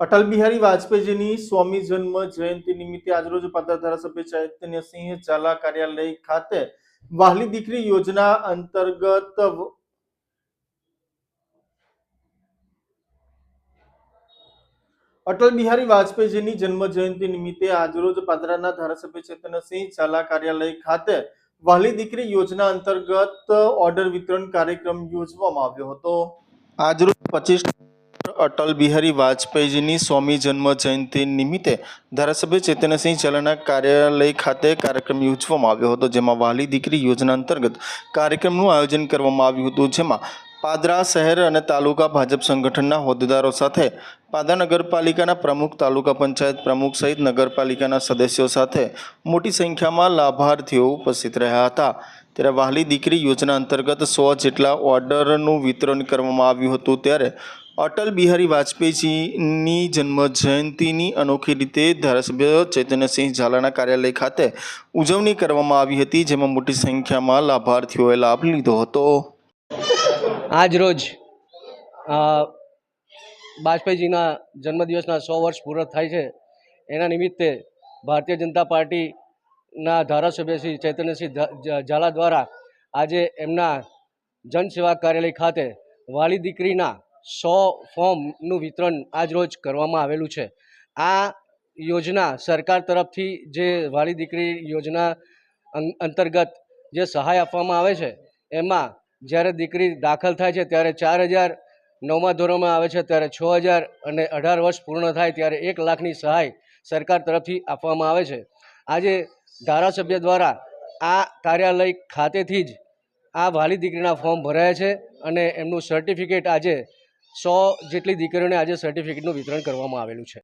અટલ બિહારી વાજપેયીજીની સ્વામી જન્મ જયંતિ નિમિત્તે આજરોજ પાદરા ધારાસભ્ય ચૈતન્યસિંહ ઝાલા કાર્યાલય ખાતે વાહલી દીકરી યોજના અંતર્ગત અટલ બિહારી વાજપેયીજીની જન્મ જયંતિ નિમિત્તે આજરોજ પાદરાના ધારાસભ્ય ચેતનસિંહ ઝાલા કાર્યાલય ખાતે વાહલી દીકરી યોજના અંતર્ગત ઓર્ડર વિતરણ કાર્યક્રમ યોજવામાં આવ્યો હતો. આજરોજ પચીસ અટલ બિહારી વાજપેયીજીની સ્વામી જન્મ જયંતિ નિમિત્તે ધારાસભ્ય ચેતનસિંહ ઝાલાના કાર્યાલય ખાતે કાર્યક્રમ યોજવામાં આવ્યો હતો, જેમાં વાલી દીકરી યોજના અંતર્ગત કાર્યક્રમનું આયોજન કરવામાં આવ્યું હતું, જેમાં પાદરા શહેર અને તાલુકા ભાજપ સંગઠનના હોદ્દેદારો સાથે પાદરા નગરપાલિકાના પ્રમુખ, તાલુકા પંચાયત પ્રમુખ સહિત નગરપાલિકાના સદસ્યો સાથે મોટી સંખ્યામાં લાભાર્થીઓ ઉપસ્થિત રહ્યા હતા. ત્યારે વહાલી દીકરી યોજના અંતર્ગત સો જેટલા ઓર્ડરનું વિતરણ કરવામાં આવ્યું હતું, ત્યારે અટલ બિહારી વાજપેયીજીની જન્મ જયંતિની અનોખી રીતે ધારાસભ્ય ચૈતન્યસિંહ ઝાલાના કાર્યાલય ખાતે ઉજવણી કરવામાં આવી હતી, જેમાં મોટી સંખ્યામાં લાભાર્થીઓએ લાભ લીધો હતો. આજ રોજ વાજપેયીજીના જન્મદિવસના સો વર્ષ પૂર્ણ થાય છે. એના નિમિત્તે ભારતીય જનતા પાર્ટીના ધારાસભ્ય શ્રી ચૈતન્યસિંહ ઝાલા દ્વારા આજે એમના જનસેવા કાર્યાલય ખાતે વાલી દીકરીના સો ફોર્મનું વિતરણ આજ રોજ કરવામાં આવેલું છે. આ યોજના સરકાર તરફથી જે વાલી દીકરી યોજના અંતર્ગત જે સહાય આપવામાં આવે છે, એમાં જ્યારે દીકરી દાખલ થાય છે ત્યારે ચાર હજાર નવમા ધોરણમાં આવે છે ત્યારે છ હજાર અને અઢાર વર્ષ પૂર્ણ થાય ત્યારે એક લાખની સહાય સરકાર તરફથી આપવામાં આવે છે. આજે ધારાસભ્ય દ્વારા આ કાર્યાલય ખાતેથી જ આ વાલી દીકરીના ફોર્મ ભરાયા છે અને એમનું સર્ટિફિકેટ આજે સો જેટલી દીકરીઓને આજે સર્ટિફિકેટનું વિતરણ કરવામાં આવેલું છે.